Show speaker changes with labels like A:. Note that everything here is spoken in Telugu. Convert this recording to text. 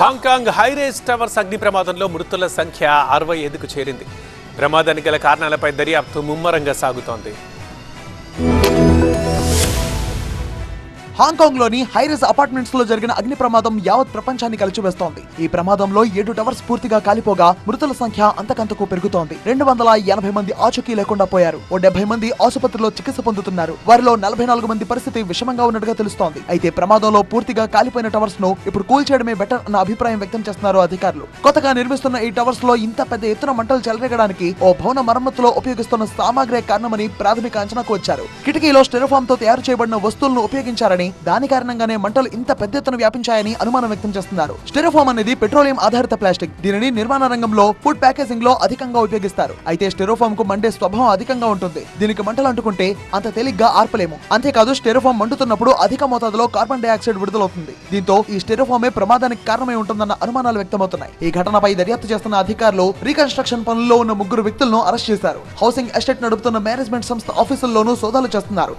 A: హాంకాంగ్ హైరేజ్ టవర్స్ అగ్ని ప్రమాదంలో మృతుల సంఖ్య అరవై ఐదుకు చేరింది. ప్రమాదానికి గల కారణాలపై దర్యాప్తు ముమ్మరంగా సాగుతోంది.
B: హాంకాంగ్లోని హైరేస్ అపార్ట్మెంట్స్లో జరిగిన అగ్ని ప్రమాదం యావత్ ప్రపంచాన్ని కలిచివేస్తోంది. ఈ ప్రమాదంలో ఏడు టవర్స్ పూర్తిగా కాలిపోగా మృతుల సంఖ్య అంతకంతకు పెరుగుతోంది. రెండు వందల ఎనభై మంది ఆచూకీ లేకుండా పోయారు. ఓ డెబ్బై మంది ఆసుపత్రిలో చికిత్స పొందుతున్నారు. వారిలో నలభై నాలుగు మంది పరిస్థితి విషమంగా ఉన్నట్టుగా తెలుస్తోంది. అయితే ప్రమాదంలో పూర్తిగా కాలిపోయిన టవర్స్ను ఇప్పుడు కూల్చేయడమే బెటర్ అన్న అభిప్రాయం వ్యక్తం చేస్తున్నారు అధికారులు. కొత్తగా నిర్మిస్తున్న ఈ టవర్స్లో ఇంత పెద్ద ఎత్తున మంటలు చెలరేగడానికి ఓ భవన మరమ్మతులో ఉపయోగిస్తున్న సామాగ్రే కారణమని ప్రాథమిక అంచనాకు వచ్చారు. కిటికీలో స్టెరోఫామ్తో తయారు చేయబడిన వస్తువులను ఉపయోగించారని దాని కారణంగానే మంటలు ఇంత పెద్ద ఎత్తున వ్యాపించాయని అనుమానం వ్యక్తం చేస్తున్నారు. స్టెరోఫామ్ అనేది పెట్రోలియం ఆధారిత ప్లాస్టిక్. దీనిని నిర్మాణ రంగంలో ఫుడ్ ప్యాకేజింగ్లో అధికంగా ఉపయోగిస్తారు. అయితే స్టెరోఫామ్కు మండే స్వభావం అధికంగా ఉంటుంది. దీనికి మంటలు అంటుకుంటే అంత తేలిగ్గా ఆర్పలేము. అంతేకాదు స్టెరోఫామ్ మండుతున్నప్పుడు అధిక మోతాదులో కార్బన్ డైఆక్సైడ్ విడుదలవుతుంది. దీంతో ఈ స్టెరోఫామే ప్రమాదానికి కారణమై ఉంటుందన్న అనుమానాలు వ్యక్తమవుతున్నాయి. ఈ ఘటనపై దర్యాప్తు చేస్తున్న అధికారులు రీకన్స్ట్రక్షన్ పనుల్లో ఉన్న ముగ్గురు వ్యక్తులను అరెస్ట్ చేశారు. హౌసింగ్ ఎస్టేట్ నడుపుతున్న మేనేజ్మెంట్ సంస్థ ఆఫీసుల్లోనూ సోదాలు చేస్తున్నారు.